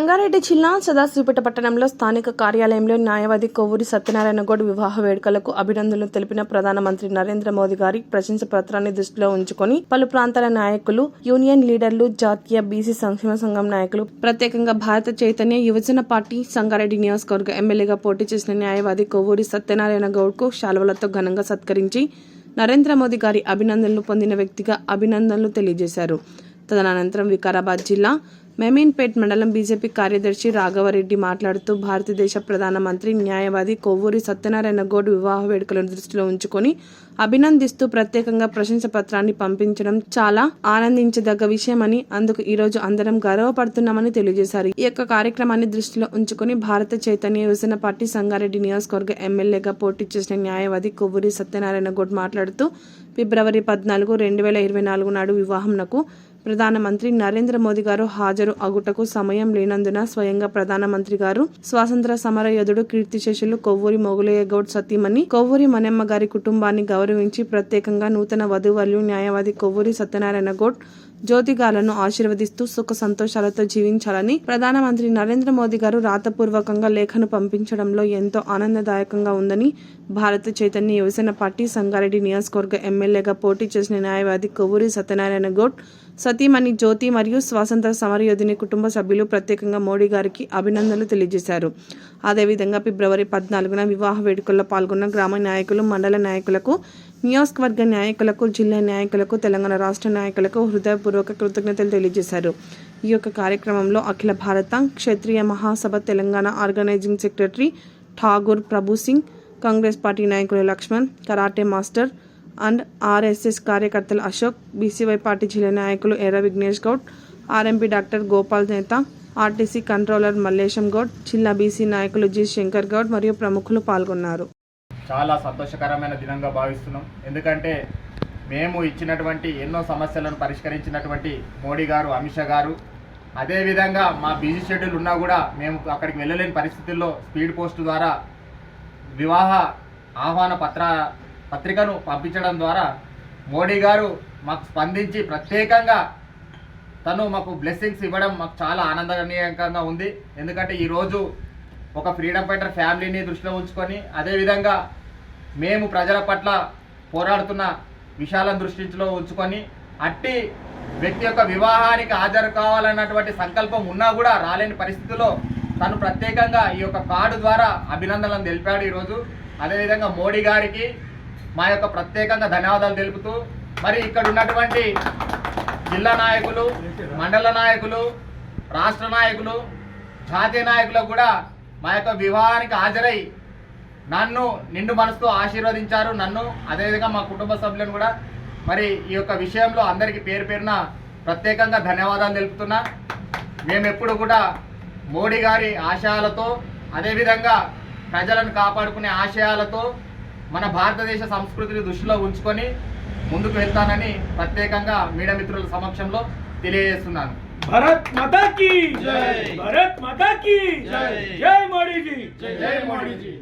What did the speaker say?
సంగారెడ్డి జిల్లా సదాశివపేట పట్టణంలో స్థానిక కార్యాలయంలో న్యాయవాది కొవ్వూరి సత్యనారాయణ గౌడ్ వివాహ వేడుకలకు అభినందనలు తెలిపిన ప్రధానమంత్రి నరేంద్ర మోదీ గారి ప్రశంస పత్రాన్ని దృష్టిలో ఉంచుకొని పలు ప్రాంతాల నాయకులు యూనియన్ లీడర్లు జాతీయ బీసీ సంక్షేమ సంఘం నాయకులు ప్రత్యేకంగా భారత చైతన్య యువజన పార్టీ సంగారెడ్డి నియోజకవర్గ ఎమ్మెల్యేగా పోటీ చేసిన న్యాయవాది కొవ్వూరి సత్యనారాయణ గౌడ్కు శాలువలతో ఘనంగా సత్కరించి నరేంద్ర మోదీ గారి అభినందనలు పొందిన వ్యక్తిగా అభినందనలు తెలియజేశారు. తదనంతరం వికారాబాద్ జిల్లా మెమీన్పేట్ మండలం బీజేపీ కార్యదర్శి రాఘవరెడ్డి మాట్లాడుతూ భారతదేశ ప్రధానమంత్రి న్యాయవాది కొవ్వూరి సత్యనారాయణ గౌడ్ వివాహ వేడుకలను దృష్టిలో ఉంచుకొని అభినందిస్తూ ప్రత్యేకంగా ప్రశంస పత్రాన్ని పంపించడం చాలా ఆనందించదగ్గ విషయమని అందుకు ఈ రోజు అందరం గర్వపడుతున్నామని తెలియజేశారు. ఈ యొక్క కార్యక్రమాన్ని దృష్టిలో ఉంచుకొని భారత చైతన్య యువజన పార్టీ సంగారెడ్డి నియోజకవర్గ ఎమ్మెల్యేగా పోటీ చేసిన న్యాయవాది కొవ్వూరి సత్యనారాయణ గౌడ్ మాట్లాడుతూ ఫిబ్రవరి పద్నాలుగు రెండు వేల ఇరవై నాలుగు నాడు వివాహంనకు ప్రధానమంత్రి నరేంద్ర మోదీ గారు హాజరు అగుటకు సమయం లేనందున స్వయంగా ప్రధానమంత్రి గారు స్వాతంత్ర సమర యోధుడు కీర్తిశేషులు కొవ్వూరి మొగులయ్య గౌడ్ సతీమణి కొవ్వూరి మనెమ్మ గారి కుటుంబాన్ని గౌరవించి ప్రత్యేకంగా నూతన వధువల్యు న్యాయవాది కొవ్వూరి సత్యనారాయణ గౌడ్ జ్యోతిగాలను ఆశీర్వదిస్తూ సుఖ సంతోషాలతో జీవించాలని ప్రధానమంత్రి నరేంద్ర మోదీ గారు రాతపూర్వకంగా లేఖను పంపించడంలో ఎంతో ఆనందదాయకంగా ఉందని భారత చైతన్య యువసేన పార్టీ సంగారెడ్డి నియోజకవర్గ ఎమ్మెల్యేగా పోటీ చేసిన న్యాయవాది కొవ్వూరి సత్యనారాయణ గౌడ్ సతీమణి జ్యోతి మరియు స్వాతంత్ర సమరయోధిని కుటుంబ సభ్యులు ప్రత్యేకంగా మోడీ గారికి అభినందనలు తెలియజేశారు. అదేవిధంగా ఫిబ్రవరి పద్నాలుగున వివాహ వేడుకల్లో పాల్గొన్న గ్రామ నాయకులు మండల నాయకులకు నియోజకవర్గ నాయకులకు జిల్లా నాయకులకు తెలంగాణ రాష్ట్ర నాయకులకు హృదయపూర్వక కృతజ్ఞతలు తెలియజేశారు. ఈ యొక్క కార్యక్రమంలో Akhila Bharata Kshatriya Mahasabha Telangana organizing secretary Tagore Prabhu Singh Congress party నాయకులు Lakshman karate master and RSS కార్యకర్తలు అశోక్ బీసీవై పార్టీ జిల్లా నాయకులు ఎర్ర విఘ్నేష్ గౌడ్ ఆర్ఎంపీ డాక్టర్ గోపాల్ నేత ఆర్టీసీ కంట్రోలర్ మల్లేశం గౌడ్ జిల్లా బీసీ నాయకులు జి శంకర్ గౌడ్ మరియు ప్రముఖులు పాల్గొన్నారు. చాలా సంతోషకరమైన దినంగా భావిస్తున్నాం. ఎందుకంటే మేము ఇచ్చినటువంటి ఎన్నో సమస్యలను పరిష్కరించినటువంటి మోడీ గారు అమిత్ షా గారు. అదేవిధంగా మా బిజీ షెడ్యూల్ ఉన్నా కూడా మేము అక్కడికి వెళ్ళలేని పరిస్థితుల్లో స్పీడ్ పోస్ట్ ద్వారా వివాహ ఆహ్వాన పత్ర పత్రికను పంపించడం ద్వారా మోడీ గారు మాకు స్పందించి ప్రత్యేకంగా తను మాకు బ్లెస్సింగ్స్ ఇవ్వడం మాకు చాలా ఆనందనీయంగా ఉంది. ఎందుకంటే ఈరోజు ఒక ఫ్రీడమ్ ఫైటర్ ఫ్యామిలీని దృష్టిలో ఉంచుకొని అదేవిధంగా మేము ప్రజల పట్ల పోరాడుతున్న విషయాలను దృష్టిలో ఉంచుకొని అట్టి వ్యక్తి యొక్క వివాహానికి హాజరు కావాలన్నటువంటి సంకల్పం ఉన్నా కూడా రాలేని పరిస్థితిలో తను ప్రత్యేకంగా ఈ యొక్క కార్డు ద్వారా అభినందనలు తెలిపాడు ఈరోజు. అదేవిధంగా మోడీ గారికి మా యొక్క ప్రత్యేకంగా ధన్యవాదాలు తెలుపుతూ మరి ఇక్కడ ఉన్నటువంటి జిల్లా నాయకులు మండల నాయకులు రాష్ట్ర నాయకులు జాతీయ నాయకులకు కూడా మా యొక్క వివాహానికి హాజరై నన్ను నిండు మనసుతో ఆశీర్వదించారు. నన్ను అదేవిధంగా మా కుటుంబ సభ్యులను కూడా మరి ఈ యొక్క విషయంలో అందరికీ పేరు పేరున ప్రత్యేకంగా ధన్యవాదాలు తెలుపుతున్నా. మేమెప్పుడు కూడా మోడీ గారి ఆశయాలతో అదేవిధంగా ప్రజలను కాపాడుకునే ఆశయాలతో మన భారతదేశ సంస్కృతిని దృష్టిలో ఉంచుకొని ముందుకు వెళ్తానని ప్రత్యేకంగా మీడియా మిత్రుల సమక్షంలో తెలియజేస్తున్నాను. భరత్ మతాకి! జై! భరత్ మతాకి! జై! జై మోడీజీ! జై మోడీజీ!